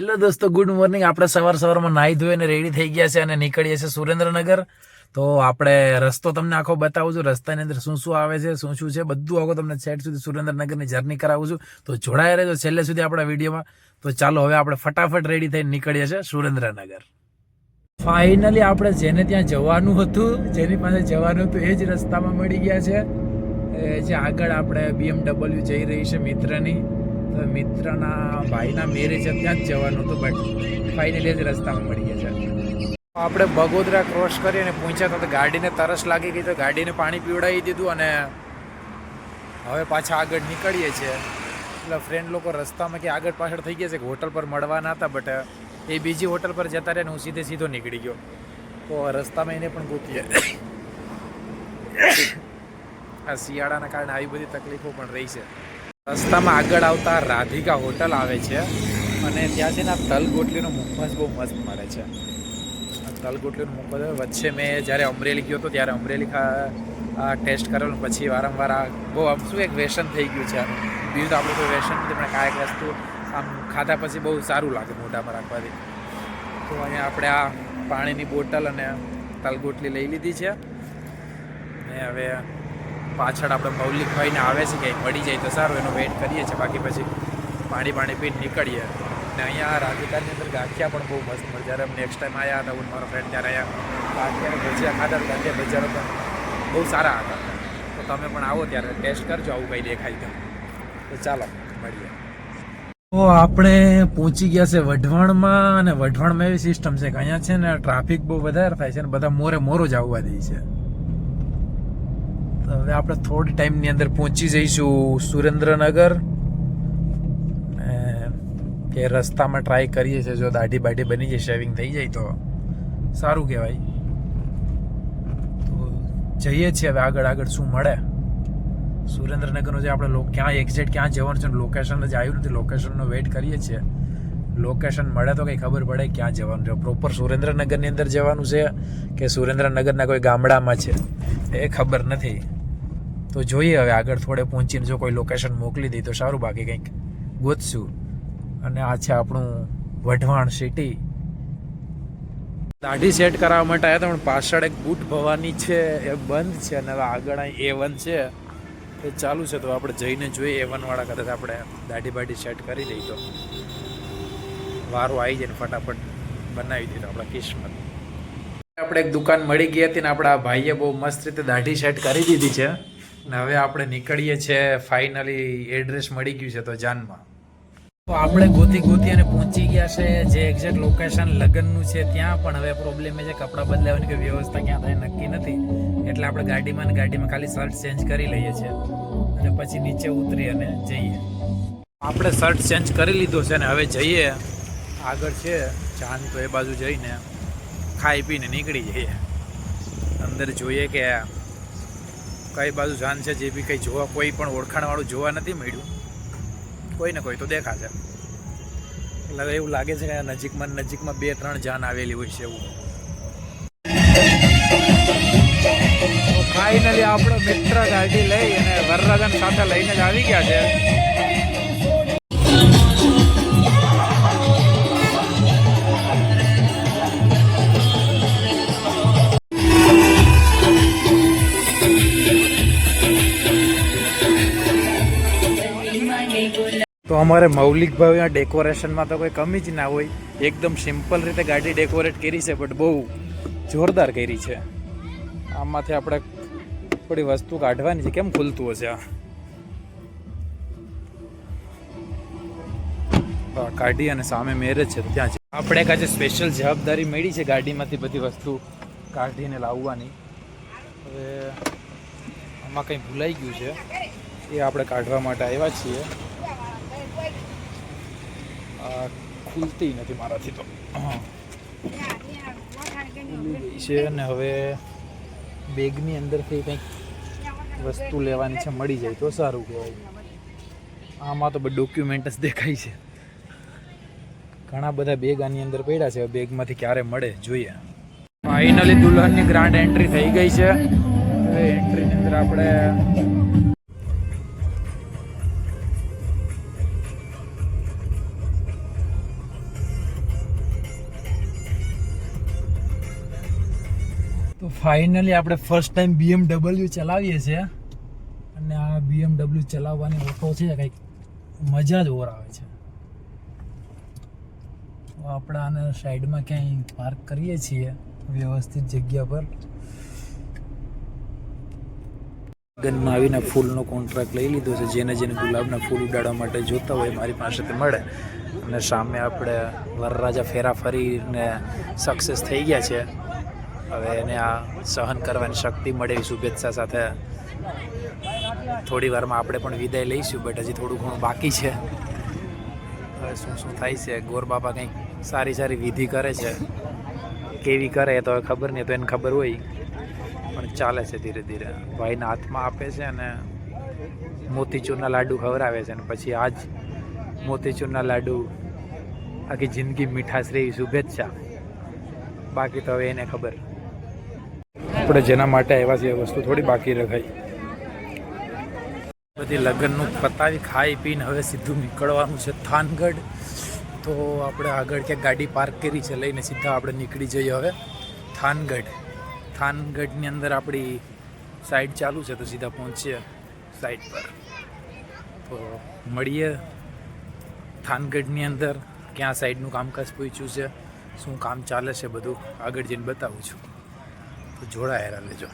Hello દોસ્તો good morning આપણે સવાર સવારમાં નાહી ધોઈને રેડી થઈ ગયા છે અને નીકળીએ છીએ સુરેન્દ્રનગર. તો આપણે રસ્તો તમને આખો બતાવું છું. રસ્તાની અંદર શું શું આવે છે, શું શું છે, બધું આખો તમને સેટ સુધી સુરેન્દ્રનગરની જર્ની કરાવું છું. તો જોડાયા રહેજો છેલ્લે સુધી આપણા વિડીયોમાં. તો ચાલો હવે આપણે ફટાફટ રેડી થઈને નીકળીએ છીએ સુરેન્દ્રનગર. ફાઇનલી આપણે જેને ત્યાં જવાનું હતું, જેની પાસે જવાનું હતું, એ જ રસ્તામાં મળી ગયા છે. જે આગળ આપણે બીએમડબલ્યુ જઈ રહી છે મિત્રની. મિત્રના ભાઈના મેરેજ ત્યાં જ જવાનું હતું બટ ફાઇનલી જ રસ્તામાં મળી ગયા છે. આપણે બગોદરા ક્રોસ કરી અને પહોંચ્યા તો ગાડીને તરસ લાગી ગઈ તો ગાડીને પાણી પીવડાવી દીધું અને હવે પાછા આગળ નીકળીએ છીએ. એટલે ફ્રેન્ડ લોકો રસ્તામાં કે આગળ પાછળ થઈ ગયા છે, કે હોટલ પર મળવાના હતા બટ એ બીજી હોટલ પર જતા રહ્યા હું સીધે સીધો નીકળી ગયો. તો રસ્તામાં એને પણ ગોતીએ. આ શિયાળાના કારણે આવી બધી તકલીફો પણ રહી છે. રસ્તામાં આગળ આવતા રાધિકા હોટલ આવે છે અને ત્યાં છે ને આ તલ ગોટલીનો મુખવાસ બહુ મસ્ત મળે છે. તલગોટલીનું તલ મુખવાસ વચ્ચે મેં જ્યારે અમરેલી ગયો હતો ત્યારે અમરેલી આ ટેસ્ટ કરેલું પછી વારંવાર આ બહુ આમ શું એક વ્યસન થઈ ગયું છે બીજું તો આપણું કોઈ વ્યસન નથી, પણ કાંઈક વસ્તુ આમ ખાધા પછી બહુ સારું લાગે મોઢામાં રાખવાથી. તો અહીંયા આપણે આ પાણીની બોટલ અને તલગોટલી લઈ લીધી છે. ને હવે પાછળ આપણે મૌલિકભાઈને આવે છે કે મળી જાય તો સારું, એનો વેઇટ કરીએ છીએ. બાકી પછી પાણી પાણી પીને નીકળીએ. ને અહીંયા રાધિકાની અંદર ગાંઠિયા પણ બહુ મસ્ત મળે. જ્યારે અમે નેક્સ્ટ ટાઈમ આવ્યા હતા, હું મારો ફ્રેન્ડ ત્યારે અહીંયા ગાંઠિયા, ભજીયા ખાધા ગાંઠિયા, ભજીયા પણ બહુ સારા હતા. તો તમે પણ આવો ત્યારે ટેસ્ટ કરજો, આવું કંઈ દેખાય તો. તો ચાલો, મળીએ. તો આપણે પહોંચી ગયા છે વઢવાણમાં, અને વઢવાણમાં એવી સિસ્ટમ છે કે અહીંયા છે ને ટ્રાફિક બહુ વધારે થાય છે અને બધા મોરે મોરો જ આવવા દે છે. હવે આપણે થોડી ટાઈમની અંદર પહોંચી જઈશું સુરેન્દ્રનગર કે રસ્તામાં ટ્રાય કરીએ છીએ. જો દાઢી બાઢી બની જાય શેવિંગ થઈ જાય તો. સારું કહેવાય. તો જઈએ છીએ હવે આગળ આગળ શું મળે. સુરેન્દ્રનગરનો જે આપણે ક્યાં એક્ઝેક્ટ ક્યાં જવાનું છે લોકેશન જ આવ્યું નથી. લોકેશનનો વેઇટ કરીએ છીએ. લોકેશન મળે તો કંઈ ખબર પડે ક્યાં જવાનું છે. પ્રોપર સુરેન્દ્રનગરની અંદર જવાનું છે કે સુરેન્દ્રનગરના કોઈ ગામડામાં છે? એ ખબર નથી. તો જોઈએ હવે આગળ થોડે પહોંચીને જો કોઈ લોકેશન મોકલી દે તો સારું બાકી કંઈક ગોતશું. અને આ છે આપણું વઢવાણ સિટી દાઢી સેટ કરાવવા માટે આવ્યા પણ પાછળ એક બૂટ ભવાની છે, એ બંધ છે અને આગળ અહીં એ વન છે. એ ચાલુ છે, તો આપણે જઈને જોઈએ એ વનવાળા કદાચ આપણે દાઢી બાઢી સેટ કરી દઈએ તો. વારો આવી જાય ને ફટાફટ બનાવી દીધો આપણા કિસ્મત. આપણે એક દુકાન મળી ગઈ હતી ને આપણા ભાઈએ બહુ મસ્ત રીતે દાઢી સેટ કરી દીધી છે. ને હવે આપણે નીકળીએ છીએ ફાઇનલી એડ્રેસ મળી ગયું છે તો જાનમાં. તો આપણે ગોતી ગોતી અને પહોંચી ગયા છે જે એક્ઝેક્ટ લોકેશન લગ્નનું છે ત્યાં, પણ હવે પ્રોબ્લેમ એ છે કપડાં બદલાવાની કોઈ વ્યવસ્થા ક્યાં થાય નક્કી નથી. એટલે આપણે ગાડીમાં ને ગાડીમાં ખાલી શર્ટ ચેન્જ કરી લઈએ છીએ અને પછી નીચે ઉતરી અને જઈએ. આપણે શર્ટ ચેન્જ કરી લીધો છે ને હવે જઈએ. આગળ છે ચાંદ તો એ બાજુ જઈને ખાઈ પીને નીકળી જઈએ. અંદર જોઈએ કે કઈ બાજુ જાન છે, જે બી કંઈ જોવા, કોઈ પણ ઓળખાણવાળું જોવા નથી મળ્યું. કોઈ ને કોઈ તો દેખાશે. એટલે એવું લાગે છે કે નજીકમાં નજીકમાં બે, ત્રણ જાન આવેલી હોય છે એવું. ફાઇનલી આપણો મિત્ર ગાડી લઈ અને વરરાજન સાથે લઈને જ આવી ગયા છે. તો અમારે મૌલિક ભાવના ડેકોરેશનમાં તો કોઈ કમી જ ના હોય. એકદમ સિમ્પલ રીતે ગાડી ડેકોરેટ કરી છે બટ બહુ જોરદાર કરી છે. આમાંથી આપણે થોડી વસ્તુ કાઢવાની છે. કેમ ખુલતું હશે આ? કાઢી અને સામે મેરેજ છે ત્યાં છે. આપણે એક આજે સ્પેશિયલ જવાબદારી મળી છે ગાડીમાંથી બધી વસ્તુ કાઢીને લાવવાની. હવે આમાં કંઈ ભૂલાઈ ગયું છે. એ આપણે કાઢવા માટે આવ્યા છીએ. ખુલતી નથી મારાથી તો. છે અને હવે બેગની અંદરથી કંઈક વસ્તુ લેવાની છે મળી જાય તો સારું કહેવાય. આમાં તો ડોક્યુમેન્ટ જ દેખાય છે. ઘણા બધા બેગ આની અંદર પડ્યા છે બેગમાંથી ક્યારે મળે જોઈએ. ફાઇનલી દુલ્હનની ગ્રાન્ડ એન્ટ્રી થઈ ગઈ છે. હવે એન્ટ્રીની અંદર આપણે ફાઇનલી આપણે ફર્સ્ટ ટાઈમ બીએમડબલ્યુ ચલાવીએ છીએ. અને આ બીએમડબલ્યુ ચલાવવાની ઓટો છે, કંઈક મજા જ ઓર આવે છે. આપણે આને સાઈડમાં ક્યાંય પાર્ક કરીએ છીએ, વ્યવસ્થિત જગ્યા પર. ગનમાં આવીને ફૂલનો કોન્ટ્રાક્ટ લઈ લીધો છે, જેને જેને ગુલાબના ફૂલ ઉડાડવા માટે જોતા હોય મારી પાસેથી મળે. અને સામે આપણે વરરાજા ફેરા ફરીને સક્સેસ થઈ ગયા છે. હવે એને આ સહન કરવાની શક્તિ મળે એવી શુભેચ્છા સાથે થોડી વારમાં આપણે પણ વિદાય લઈશું, બટ હજી થોડું ઘણું બાકી છે. હવે શું શું થાય છે? ગોર બાપા કંઈક સારી સારી વિધિ કરે છે. કેવી કરે એ તો હવે ખબર નહીં, તો એને ખબર હોય. પણ ચાલે છે ધીરે ધીરે. ભાઈને હાથમાં આપે છે અને મોતીચૂરના લાડુ ખવડાવે છે અને પછી આજ મોતીચૂરના લાડુ આખી જિંદગી મીઠાશ રહી. શુભેચ્છા. બાકી તો હવે એને ખબર. આપણે જેના માટે આવ્યા છીએ વસ્તુ થોડી બાકી રખાય. બધી લગ્નનું પતાવી ખાઈ પીને હવે સીધું નીકળવાનું છે થાનગઢ. તો આપણે આગળ ક્યાંક ગાડી પાર્ક કરી છે, લઈને સીધા આપણે નીકળી જઈએ હવે થાનગઢ. થાનગઢની અંદર આપણી સાઈડ ચાલુ છે, તો સીધા પહોંચીએ સાઈડ પર. તો મળીએ થાનગઢની અંદર, ક્યાં સાઈડનું કામકાજ પહોંચ્યું છે, શું કામ ચાલે છે બધું આગળ જઈને બતાવું છું. તો જોડાયેલા લેજો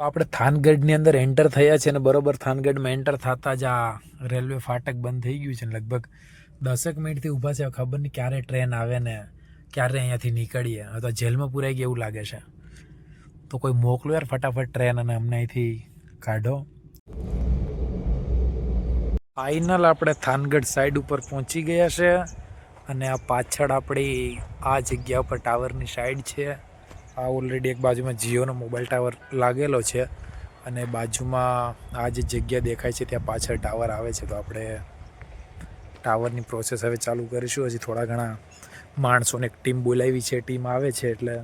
આપણે થાનગઢની અંદર એન્ટર થયા છે અને બરોબર થાનગઢમાં એન્ટર થતાં જ આ રેલવે ફાટક બંધ થઈ ગયું છે ને લગભગ દસેક મિનિટથી ઊભા છે. ખબર નહીં ક્યારે ટ્રેન આવે ને ક્યારે અહીંયાથી નીકળીએ. તો જેલમાં પુરાઈ ગયા એવું લાગે છે. તો કોઈ મોકલો યાર ફટાફટ ટ્રેન અને અમને અહીંથી કાઢો. ફાઇનલ આપણે થાનગઢ સાઈડ ઉપર પહોંચી ગયા છે અને આ પાછળ આપણી આ જગ્યા ઉપર ટાવરની સાઈડ છે. આ ઓલરેડી એક બાજુમાં જીઓનો મોબાઈલ ટાવર લાગેલો છે અને બાજુમાં આ જે જગ્યા દેખાય છે ત્યાં પાછળ ટાવર આવે છે તો આપણે ટાવરની પ્રોસેસ હવે ચાલુ કરીશું. હજી થોડા ઘણા માણસોને એક ટીમ બોલાવી છે ટીમ આવે છે એટલે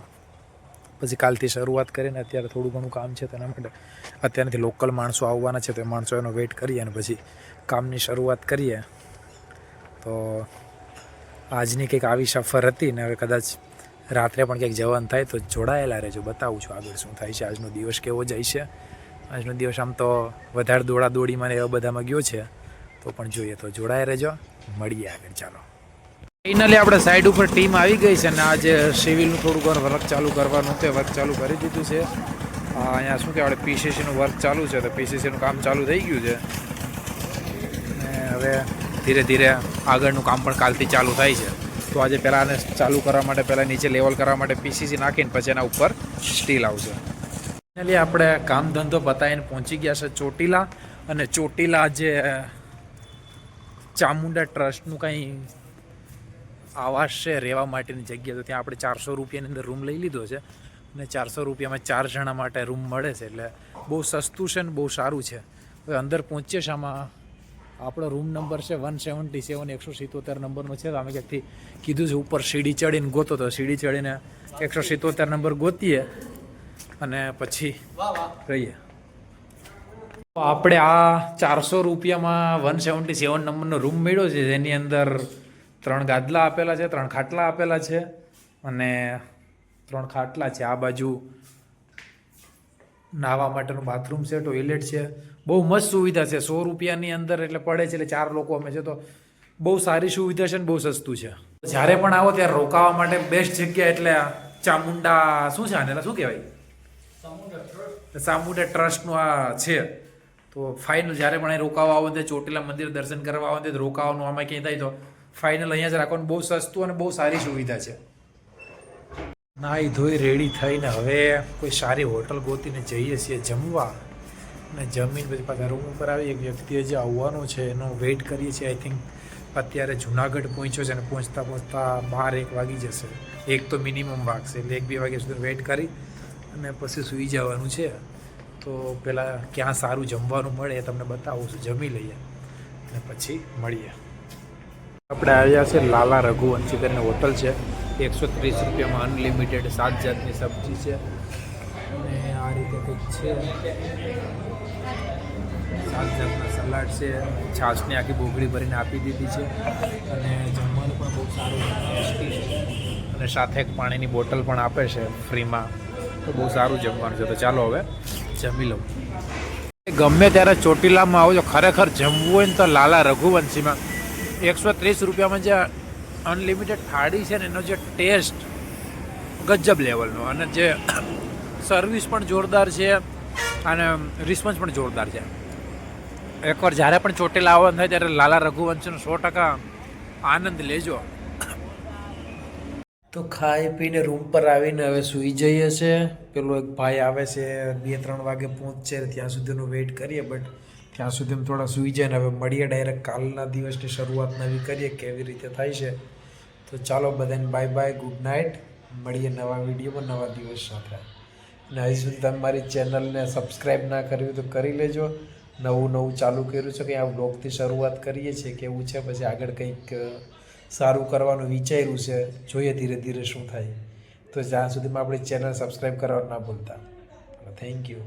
પછી કાલથી શરૂઆત કરીને અત્યારે થોડું ઘણું કામ છે તેના માટે અત્યારથી લોકલ માણસો આવવાના છે તો એ માણસો એનો વેઇટ કરીએ અને પછી કામની શરૂઆત કરીએ. તો આજની કંઈક આવી સફર હતી ને હવે કદાચ રાત્રે પણ ક્યાંક જવાનું થાય તો જોડાયેલા રહેજો. બતાવું છું આગળ શું થાય છે. આજનો દિવસ કેવો જાય છે. આજનો દિવસ આમ તો વધારે દોડા દોડીમાં ને એવા બધામાં ગયો છે. તો પણ જોઈએ તો જોડાયા રહેજો. મળીએ આગળ. ચાલો. ફાઇનલી આપણે સાઈડ ઉપર ટીમ આવી ગઈ છે અને આજે સિવિલનું થોડું ઘણું વર્ક ચાલુ કરવાનું તે વર્ક ચાલુ કરી દીધું છે. અહીંયા શું કહેવાય પીસીસીનું વર્ક ચાલુ છે તો પીસીસીનું કામ ચાલુ થઈ ગયું છે. અને હવે ધીરે ધીરે આગળનું કામ પણ કાલથી ચાલુ થાય છે. તો આજે પહેલાં આને ચાલુ કરવા માટે, પહેલાં નીચે લેવલ કરવા માટે પીસીસી નાખીને પછી એના ઉપર સ્ટીલ આવશે. ફાઇનલી આપણે કામ ધંધો પતાવીને પહોંચી ગયા છે ચોટીલા. અને ચોટીલા જે ચામુંડા ટ્રસ્ટનું કંઈ આવાસ છે રહેવા માટેની જગ્યા, તો ત્યાં આપણે ચારસો રૂપિયાની અંદર રૂમ લઈ લીધો છે. અને ચારસો રૂપિયામાં ચાર જણા માટે રૂમ મળે છે, એટલે બહુ સસ્તું છે ને બહુ સારું છે. હવે અંદર પહોંચીએ છે આમાં આપણો રૂમ નંબર છે વન સેવન્ટી સેવન એકસો સિત્તોતેર નંબરનો છે. અમે ક્યાંકથી કીધું છે ઉપર સીડી ચડીને ગોતો તો સીડી ચડીને એકસો સિત્તોતેર નંબર ગોતીએ અને પછી રહીએ. તો આપણે આ ચારસો રૂપિયામાં વન સેવન્ટી સેવન નંબરનો રૂમ મળ્યો છે જેની અંદર ત્રણ ગાદલા આપેલા છે ત્રણ ખાટલા આપેલા છે અને ત્રણ ખાટલા છે. આ બાજુ નાહવા માટેનું બાથરૂમ છે ટોયલેટ છે બહુ મસ્ત સુવિધા છે. સો રૂપિયાની અંદર એટલે પડે છે એટલે ચાર લોકો અમે છે તો બહુ સારી સુવિધા છે ને બહુ સસ્તું છે. જ્યારે પણ આવો ત્યારે રોકાવા માટે બેસ્ટ જગ્યા એટલે ચામુંડા શું છે આને શું કહેવાય? ચામુંડા ટ્રસ્ટનું આ છે. તો ફાઇનલ જ્યારે પણ અહીં રોકાવા આવો તે ચોટીલા મંદિર દર્શન કરવા આવો તે રોકાવાનું આમાં ક્યાંય થાય તો ફાઇનલ અહીંયા જ રાખવાનું. બહુ સસ્તું અને બહુ સારી સુવિધા છે. નાહી ધોઈ રેડી થઈને હવે કોઈ સારી હોટલ ગોતીને જઈએ છીએ જમવા. અને જમીન પછી પાછા રૂમ ઉપર આવી એક વ્યક્તિએ જે આવવાનું છે એનો વેઇટ કરીએ છીએ. આઈ થિંક અત્યારે જુનાગઢ પહોંચ્યો છે અને પહોંચતા પહોંચતા બાર એક વાગી જશે. એક તો મિનિમમ વાગશે એટલે એક બે વાગ્યા સુધી વેઇટ કરી અને પછી સૂઈ જવાનું છે. તો પહેલાં ક્યાં સારું જમવાનું મળે એ તમને બતાવું છું. જમી લઈએ અને પછી મળીએ. આપણે આવ્યા છે લાલા રઘુવંશી કરીને હોટલ છે. એકસો ત્રીસ રૂપિયામાં અનલિમિટેડ સાત જાતની સબ્જી છે. અને આ રીતે કંઈક છે. સાત જાતના સલાડ છે, છાશની આખી બોગડી ભરીને આપી દીધી છે. અને જમવાનું પણ બહુ સારું છે. અને સાથે એક પાણીની બોટલ પણ આપે છે ફ્રીમાં. તો બહુ સારું જમવાનું છે. તો ચાલો હવે જમી લઉં. ગમે ત્યારે ચોટીલામાં આવો છો, ખરેખર જમવું હોય ને તો લાલા રઘુવંશીમાં. એકસો ત્રીસ રૂપિયામાં જે અનલિમિટેડ થાળી છે ને, એનો જે ટેસ્ટ ગજબ લેવલનો અને જે સર્વિસ પણ જોરદાર છે અને રિસ્પોન્સ પણ જોરદાર છે. એકવાર જ્યારે પણ ચોટીલા આવવાનું થાય ત્યારે લાલા રઘુવંશનો સો ટકા આનંદ લેજો. તો ખાઈ પીને રૂમ પર આવીને હવે સૂઈ જઈએ છે. પેલો એક ભાઈ આવે છે, બે ત્રણ વાગે પહોંચશે, ત્યાં સુધીનું વેઇટ કરીએ બટ ત્યાં સુધી થોડા સૂઈ જાય ને હવે મળીએ ડાયરેક્ટ કાલના દિવસની શરૂઆત નવી કરીએ, કેવી રીતે થાય છે. તો ચાલો બધાને બાય બાય ગુડ નાઇટ મળીએ નવા વિડીયોમાં, નવા દિવસ સાથે. અને હજી સુધી તમે મારી ચેનલને સબસ્ક્રાઈબ ના કરવી તો કરી લેજો. નવું નવું ચાલુ કર્યું છે કે આ બ્લોગથી શરૂઆત કરીએ છીએ કેવું છે? પછી આગળ કંઈક સારું કરવાનું વિચાર્યું છે, જોઈએ ધીરે ધીરે શું થાય. તો જ્યાં સુધીમાં આપણી ચેનલ સબસ્ક્રાઈબ કરવાનું ના ભૂલતા. Thank you